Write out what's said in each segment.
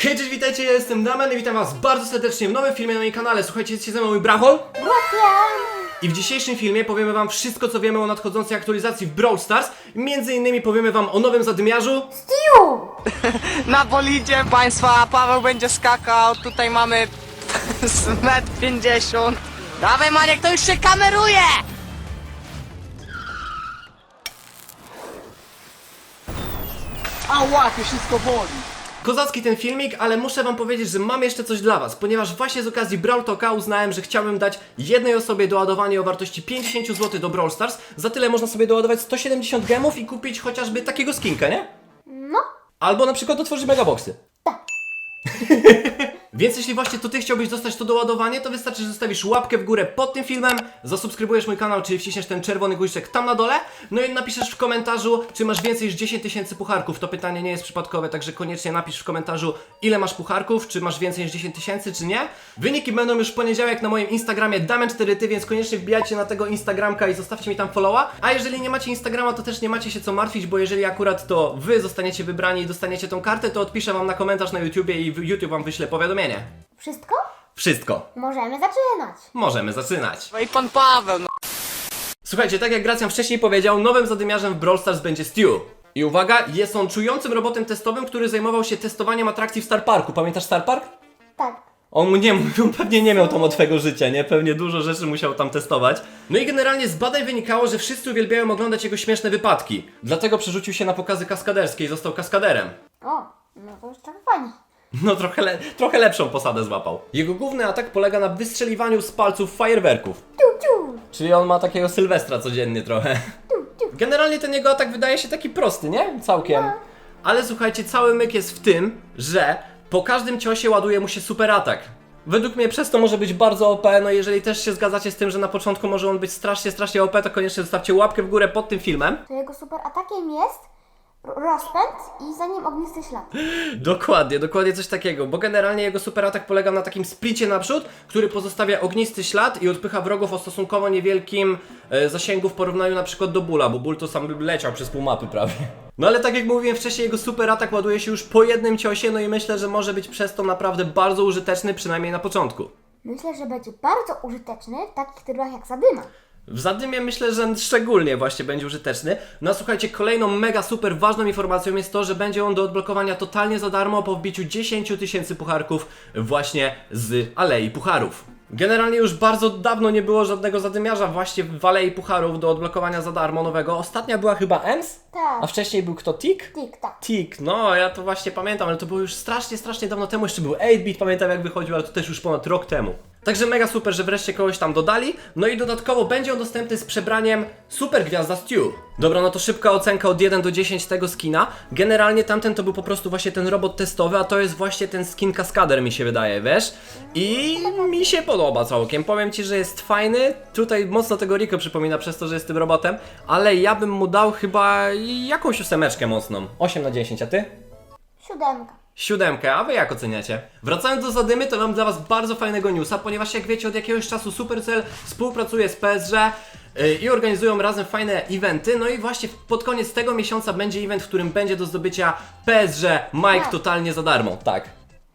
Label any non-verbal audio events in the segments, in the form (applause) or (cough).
Hej, cześć, witajcie, ja jestem Damian i witam was bardzo serdecznie w nowym filmie na moim kanale. Słuchajcie, jest się ze mną mój brachol i w dzisiejszym filmie powiemy wam wszystko, co wiemy o nadchodzącej aktualizacji w Brawl Stars. Między innymi powiemy wam o nowym zadymiarzu, Tiu! (laughs) Na bolidzie państwa Paweł będzie skakał, tutaj mamy z (laughs) metr 50. Dawaj Maniek, to już się kameruje! Ała, to wszystko boli. Kozacki ten filmik, ale muszę wam powiedzieć, że mam jeszcze coś dla was, ponieważ właśnie z okazji Brawl Talka uznałem, że chciałbym dać jednej osobie doładowanie o wartości 50 zł do Brawl Stars. Za tyle można sobie doładować 170 gemów i kupić chociażby takiego skinka, nie? No, Albo na przykład otworzyć megaboxy. (laughs) Więc jeśli właśnie to ty chciałbyś dostać to doładowanie, to wystarczy, że zostawisz łapkę w górę pod tym filmem, zasubskrybujesz mój kanał, czyli wciśniesz ten czerwony guziczek tam na dole, no i napiszesz w komentarzu, czy masz więcej niż 10 tysięcy pucharków. To pytanie nie jest przypadkowe, także koniecznie napisz w komentarzu, ile masz pucharków, czy masz więcej niż 10 tysięcy, czy nie. Wyniki będą już w poniedziałek na moim Instagramie Damian4ty, więc koniecznie wbijajcie na tego Instagramka i zostawcie mi tam followa. A jeżeli nie macie Instagrama, to też nie macie się co martwić, bo jeżeli akurat to wy zostaniecie wybrani i dostaniecie tą kartę, to odpiszę wam na komentarz na YouTubie i YouTube wam wyśle powiadomienie. Wszystko? Wszystko. Możemy zaczynać. Możemy zaczynać. No i pan Paweł, no. Słuchajcie, tak jak Gracjan wcześniej powiedział, nowym zadymiarzem w Brawl Stars będzie Stu. I uwaga, jest on czującym robotem testowym, który zajmował się testowaniem atrakcji w Star Parku. Pamiętasz Star Park? Tak. On mu nie mówił, (laughs) pewnie nie miał tam łatwego życia, nie? Pewnie dużo rzeczy musiał tam testować. No i generalnie z badań wynikało, że wszyscy uwielbiają oglądać jego śmieszne wypadki. Dlatego przerzucił się na pokazy kaskaderskie i został kaskaderem. O, no to już trochę fajnie. No trochę, le- trochę lepszą posadę złapał. Jego główny atak polega na wystrzeliwaniu z palców fajerwerków. Czyli on ma takiego Sylwestra codziennie trochę. Generalnie ten jego atak wydaje się taki prosty, nie? Całkiem. Ale słuchajcie, cały myk jest w tym, że po każdym ciosie ładuje mu się super atak. Według mnie przez to może być bardzo OP, no jeżeli też się zgadzacie z tym, że na początku może on być strasznie, strasznie OP, to koniecznie zostawcie łapkę w górę pod tym filmem. To jego super atakiem jest rozpęd i za nim ognisty ślad. (gasps) Dokładnie, dokładnie coś takiego, bo generalnie jego super atak polega na takim splicie naprzód, który pozostawia ognisty ślad i odpycha wrogów o stosunkowo niewielkim e, zasięgu w porównaniu na przykład do Bula, bo Bull to sam leciał przez pół mapy prawie. No ale tak jak mówiłem wcześniej, jego super atak ładuje się już po jednym ciosie, no i myślę, że może być przez to naprawdę bardzo użyteczny, przynajmniej na początku. Myślę, że będzie bardzo użyteczny w takich tytułach jak Zadyma. W Zadymie myślę, że szczególnie właśnie będzie użyteczny. No a słuchajcie, kolejną mega super ważną informacją jest to, że będzie on do odblokowania totalnie za darmo po wbiciu 10 tysięcy pucharków właśnie z Alei Pucharów. Generalnie już bardzo dawno nie było żadnego zadymiarza właśnie w Alei Pucharów do odblokowania za darmo nowego. Ostatnia była chyba Ems, Tak. a wcześniej był kto? Tik? Tik, tak. Tik, no ja to właśnie pamiętam, ale to było już strasznie, strasznie dawno temu, jeszcze był 8-bit, pamiętam jak wychodził, ale to też już ponad rok temu. Także mega super, że wreszcie kogoś tam dodali, no i dodatkowo będzie on dostępny z przebraniem Super Gwiazda Stew. Dobra, no to szybka ocenka od 1 do 10 tego skina. Generalnie tamten to był po prostu właśnie ten robot testowy, a to jest właśnie ten skin kaskader mi się wydaje, wiesz? I mi się podoba całkiem, powiem Ci, że jest fajny, tutaj mocno tego Rico przypomina przez to, że jest tym robotem, ale ja bym mu dał chyba jakąś ósemeczkę mocną. 8 na 10, a Ty? Siódemka. Siódemkę, a wy jak oceniacie? Wracając do zadymy, to mam dla was bardzo fajnego newsa, ponieważ jak wiecie, od jakiegoś czasu Supercell współpracuje z PSG yy, i organizują razem fajne eventy. No i właśnie pod koniec tego miesiąca będzie event, w którym będzie do zdobycia PSG Mike Tak. totalnie za darmo. Tak.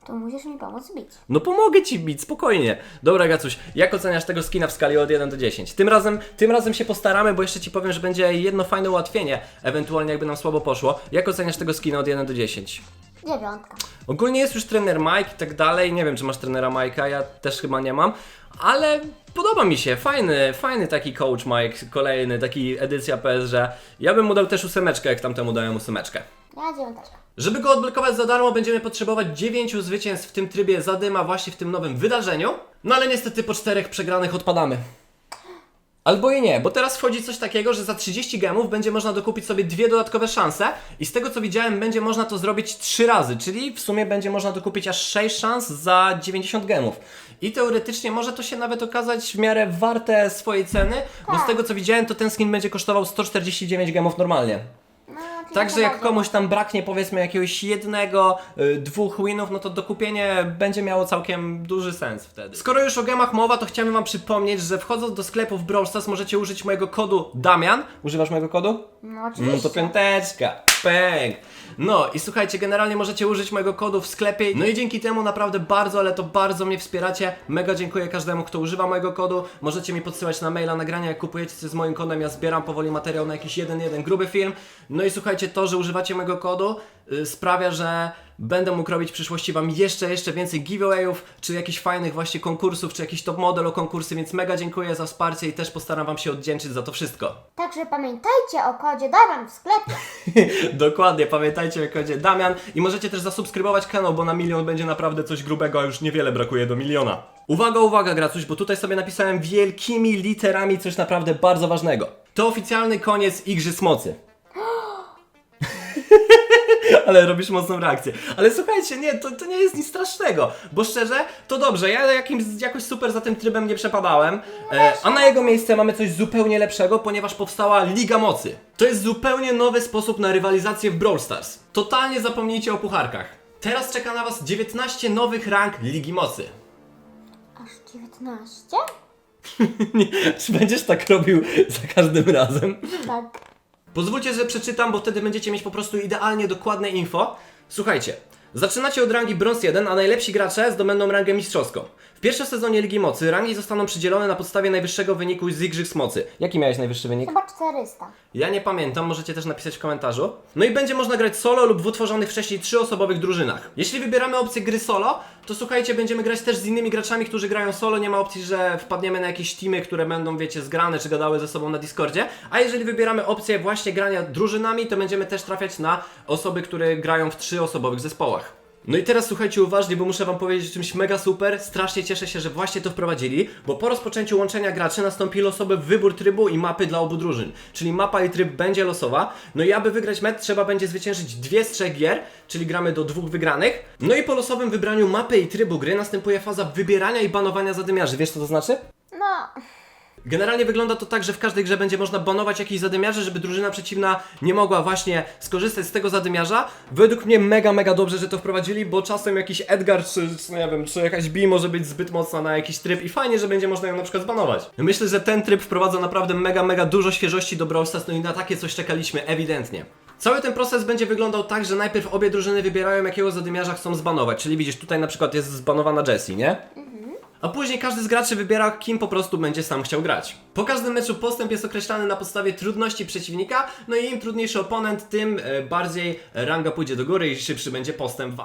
To musisz mi pomóc bić. No pomogę ci bić, spokojnie. Dobra Gacuś, jak oceniasz tego skina w skali od 1 do 10? Tym razem, tym razem się postaramy, bo jeszcze ci powiem, że będzie jedno fajne ułatwienie, ewentualnie jakby nam słabo poszło. Jak oceniasz tego skina od 1 do 10? Dziewiątka. Ogólnie jest już trener Mike i tak dalej. Nie wiem, czy masz trenera Mike'a, ja też chyba nie mam, ale podoba mi się. Fajny, fajny taki coach Mike, kolejny, taki edycja PSG. Ja bym mu dał też ósemeczkę, jak tamtemu dałem ósemeczkę. Ja dziewiąteczka. Żeby go odblokować za darmo, będziemy potrzebować 9 zwycięstw w tym trybie zadyma, właśnie w tym nowym wydarzeniu. No ale niestety po czterech przegranych odpadamy. Albo i nie, bo teraz wchodzi coś takiego, że za 30 gemów będzie można dokupić sobie dwie dodatkowe szanse i z tego co widziałem będzie można to zrobić 3 razy, czyli w sumie będzie można dokupić aż 6 szans za 90 gemów. I teoretycznie może to się nawet okazać w miarę warte swojej ceny, bo z Tak. tego co widziałem to ten skin będzie kosztował 149 gemów normalnie. No, czyli Także jak bardziej komuś tam braknie powiedzmy jakiegoś jednego, y, dwóch winów, no to dokupienie będzie miało całkiem duży sens wtedy. Skoro już o gemach mowa, to chciałbym wam przypomnieć, że wchodząc do sklepu w Brawl Stars możecie użyć mojego kodu DAMIAN. Używasz mojego kodu? No No oczywiście. to piąteczka, pęk. No i słuchajcie, generalnie możecie użyć mojego kodu w sklepie. No i dzięki temu naprawdę bardzo, ale to bardzo mnie wspieracie. Mega dziękuję każdemu, kto używa mojego kodu. Możecie mi podsyłać na maila nagrania, jak kupujecie coś z moim kodem. Ja zbieram powoli materiał na jakiś jeden, jeden gruby film. No i słuchajcie, to, że używacie mojego kodu sprawia, że będę mógł robić w przyszłości Wam jeszcze, jeszcze więcej giveawayów, czy jakichś fajnych właśnie konkursów, czy jakiś top model o konkursy, więc mega dziękuję za wsparcie i też postaram Wam się oddzięczyć za to wszystko. (laughs) Także pamiętajcie o kodzie Damian w sklepie. Dokładnie, pamiętajcie o kodzie Damian i możecie też zasubskrybować kanał, bo na milion będzie naprawdę coś grubego, a już niewiele brakuje do miliona. Uwaga, uwaga Gracuś, bo tutaj sobie napisałem wielkimi literami coś naprawdę bardzo ważnego. To oficjalny koniec Igrzysk Mocy. (gasps) (laughs) Ale robisz mocną reakcję. Ale słuchajcie, nie, to, to nie jest nic strasznego, bo szczerze, to dobrze, ja jakimś, jakoś super za tym trybem nie przepadałem, e, a na jego miejsce mamy coś zupełnie lepszego, ponieważ powstała Liga Mocy. To jest zupełnie nowy sposób na rywalizację w Brawl Stars. Totalnie zapomnijcie o pucharkach. Teraz czeka na was 19 nowych rank Ligi Mocy. Aż 19? (laughs) Nie, Czy będziesz tak robił za każdym razem? Tak. Pozwólcie, że przeczytam, bo wtedy będziecie mieć po prostu idealnie dokładne info. Słuchajcie, zaczynacie od rangi brąz 1, a najlepsi gracze zdobędą rangę mistrzowską. Pierwszym sezonie Ligi Mocy rangi zostaną przydzielone na podstawie najwyższego wyniku z Igrzysk Mocy. Jaki miałeś najwyższy wynik? Chyba 400. Ja nie pamiętam, możecie też napisać w komentarzu. No i będzie można grać solo lub w utworzonych wcześniej trzyosobowych drużynach. Jeśli wybieramy opcję gry solo, to słuchajcie, będziemy grać też z innymi graczami, którzy grają solo. Nie ma opcji, że wpadniemy na jakieś teamy, które będą, wiecie, zgrane czy gadały ze sobą na Discordzie. A jeżeli wybieramy opcję właśnie grania drużynami, to będziemy też trafiać na osoby, które grają w trzyosobowych zespołach. No i teraz słuchajcie uważnie, bo muszę wam powiedzieć o czymś mega super. Strasznie cieszę się, że właśnie to wprowadzili, bo po rozpoczęciu łączenia graczy nastąpi losowy wybór trybu i mapy dla obu drużyn. Czyli mapa i tryb będzie losowa. No i aby wygrać mecz trzeba będzie zwyciężyć dwie z trzech gier, czyli gramy do dwóch wygranych. No i po losowym wybraniu mapy i trybu gry następuje faza wybierania i banowania zadymiarzy. Wiesz co to znaczy? No, Generalnie wygląda to tak, że w każdej grze będzie można banować jakiś zadymiarze, żeby drużyna przeciwna nie mogła właśnie skorzystać z tego zadymiarza. Według mnie mega, mega dobrze, że to wprowadzili, bo czasem jakiś Edgar czy, czy nie wiem, czy jakaś B może być zbyt mocna na jakiś tryb i fajnie, że będzie można ją na przykład zbanować. Myślę, że ten tryb wprowadza naprawdę mega, mega dużo świeżości do Brawl Stars, no i na takie coś czekaliśmy ewidentnie. Cały ten proces będzie wyglądał tak, że najpierw obie drużyny wybierają jakiego zadymiarza chcą zbanować, czyli widzisz, tutaj na przykład jest zbanowana Jessie, nie? A później każdy z graczy wybiera, kim po prostu będzie sam chciał grać. Po każdym meczu postęp jest określany na podstawie trudności przeciwnika, no i im trudniejszy oponent, tym e, bardziej ranga pójdzie do góry i szybszy będzie postęp.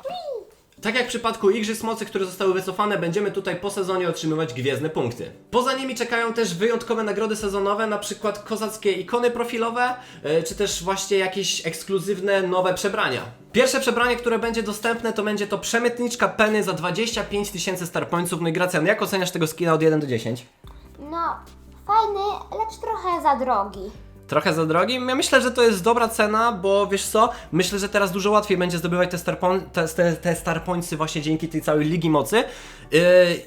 Tak jak w przypadku Igrzysk Mocy, które zostały wycofane, będziemy tutaj po sezonie otrzymywać gwiezdne punkty. Poza nimi czekają też wyjątkowe nagrody sezonowe, na przykład kozackie ikony profilowe, e, czy też właśnie jakieś ekskluzywne nowe przebrania. Pierwsze przebranie, które będzie dostępne, to będzie to przemytniczka Penny za 25 tysięcy star pointsów. No i Gracjan, jak oceniasz tego skina od 1 do 10? no, fajny, lecz trochę za drogi. Trochę za drogi? Ja myślę, że to jest dobra cena, bo wiesz co? Myślę, że teraz dużo łatwiej będzie zdobywać te star, pon- te, te, te star pointsy właśnie dzięki tej całej Ligi Mocy. Yy,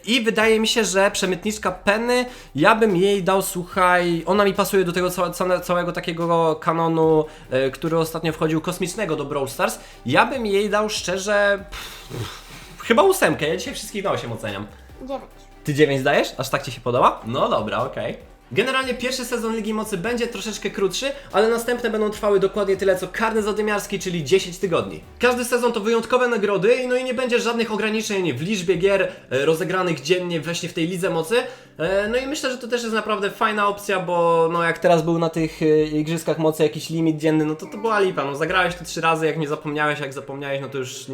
I wydaje mi się, że przemytniczka Penny, ja bym jej dał, słuchaj, ona mi pasuje do tego ca- ca- całego takiego kanonu, yy, który ostatnio wchodził kosmicznego do Brawl Stars. Ja bym jej dał szczerze... Pff, chyba ósemkę, ja dzisiaj wszystkich na 8 oceniam. 9. Ty 9 dajesz? Aż tak ci się podoba? No dobra, okej. Generalnie pierwszy sezon Ligi Mocy będzie troszeczkę krótszy, ale następne będą trwały dokładnie tyle co karny zadymiarski, czyli 10 tygodni. Każdy sezon to wyjątkowe nagrody, no i nie będzie żadnych ograniczeń w liczbie gier e, rozegranych dziennie właśnie w tej Lidze Mocy. E, No i myślę, że to też jest naprawdę fajna opcja, bo no jak teraz był na tych e, Igrzyskach Mocy jakiś limit dzienny, no to to była lipa, no zagrałeś to trzy razy, jak nie zapomniałeś, jak zapomniałeś, no to już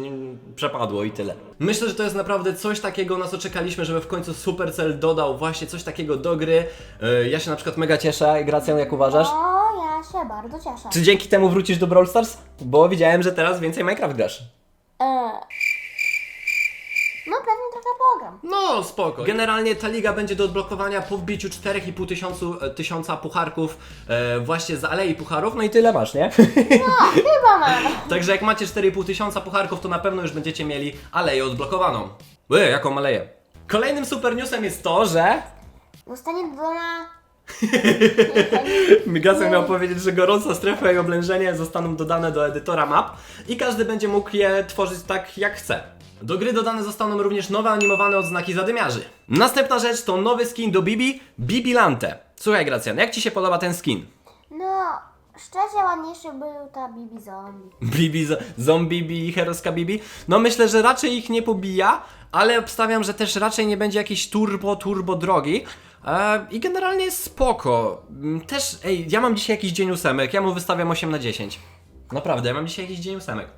przepadło i tyle. Myślę, że to jest naprawdę coś takiego, na co czekaliśmy, żeby w końcu Supercell dodał właśnie coś takiego do gry. E, Ja się na przykład mega cieszę, Gracjan, jak uważasz? O, ja się bardzo cieszę. Czy dzięki temu wrócisz do Brawl Stars? Bo widziałem, że teraz więcej Minecraft grasz. E, no pewnie pogram. No, spoko. Generalnie ta liga będzie do odblokowania po wbiciu 4,5 tysiącu, e, tysiąca pucharków e, właśnie z Alei Pucharów, no i tyle masz, nie? No, chyba mam. (laughs) Także jak macie 4,5 tysiąca pucharków, to na pewno już będziecie mieli Aleję odblokowaną. Ły, jaką Aleję? Kolejnym super newsem jest to, że Zostanie dodana (laughs) Migasek miał powiedzieć, że gorąca strefa i oblężenie zostaną dodane do edytora map i każdy będzie mógł je tworzyć tak jak chce. Do gry dodane zostaną również nowe animowane odznaki zadymiarzy. Następna rzecz to nowy skin do Bibi, Bibilante. Słuchaj Gracjan, jak Ci się podoba ten skin? No, szczerze ładniejszy był ta Bibi Zombie. (laughs) Bibi, zombie Bibi i heroska Bibi? No myślę, że raczej ich nie pobija, ale obstawiam, że też raczej nie będzie jakiś turbo, turbo drogi. E, I generalnie jest spoko. Mm, Też, ej, ja mam dzisiaj jakiś dzień ósemek, ja mu wystawiam 8 na 10. Naprawdę, ja mam dzisiaj jakiś dzień ósemek.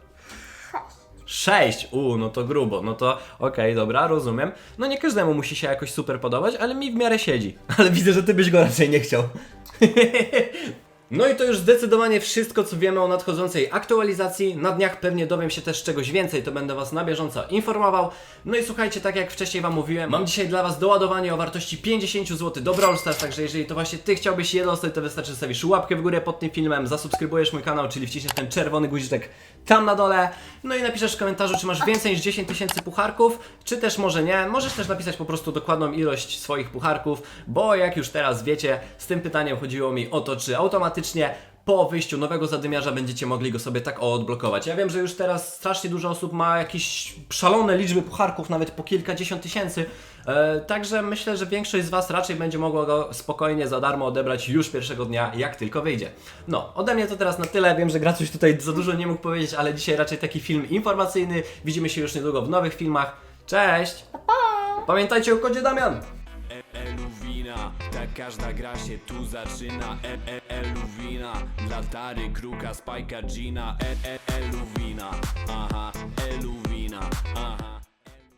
Sześć. 6! U, no to grubo, no to okej, dobra, rozumiem. No nie każdemu musi się jakoś super podobać, ale mi w miarę siedzi. (laughs) Ale widzę, że ty byś go raczej nie chciał. (laughs) No i to już zdecydowanie wszystko, co wiemy o nadchodzącej aktualizacji. Na dniach pewnie dowiem się też czegoś więcej, to będę Was na bieżąco informował. No i słuchajcie, tak jak wcześniej Wam mówiłem, mam dzisiaj dla Was doładowanie o wartości 50 zł do Brawl Stars, także jeżeli to właśnie Ty chciałbyś je dostać, to wystarczy stawisz łapkę w górę pod tym filmem, zasubskrybujesz mój kanał, czyli wciśniesz ten czerwony guziczek tam na dole, no i napiszesz w komentarzu, czy masz więcej niż 10 tysięcy pucharków, czy też może nie. Możesz też napisać po prostu dokładną ilość swoich pucharków, bo jak już teraz wiecie, z tym pytaniem chodziło mi o to, czy automatycznie po wyjściu nowego zadymiarza będziecie mogli go sobie tak o odblokować. Ja wiem, że już teraz strasznie dużo osób ma jakieś szalone liczby pucharków, nawet po kilkadziesiąt tysięcy. E, także myślę, że większość z Was raczej będzie mogła go spokojnie za darmo odebrać już pierwszego dnia, jak tylko wyjdzie. No, ode mnie to teraz na tyle. Wiem, że Gracuś tutaj za dużo nie mógł powiedzieć, ale dzisiaj raczej taki film informacyjny. Widzimy się już niedługo w nowych filmach. Cześć! Pamiętajcie o kodzie Damian! Tak każda gra się tu zaczyna. E, e, Eluwina, dla Tary, Kruka, Spajka, Gina. E, e, Eluwina, aha, Eluwina, aha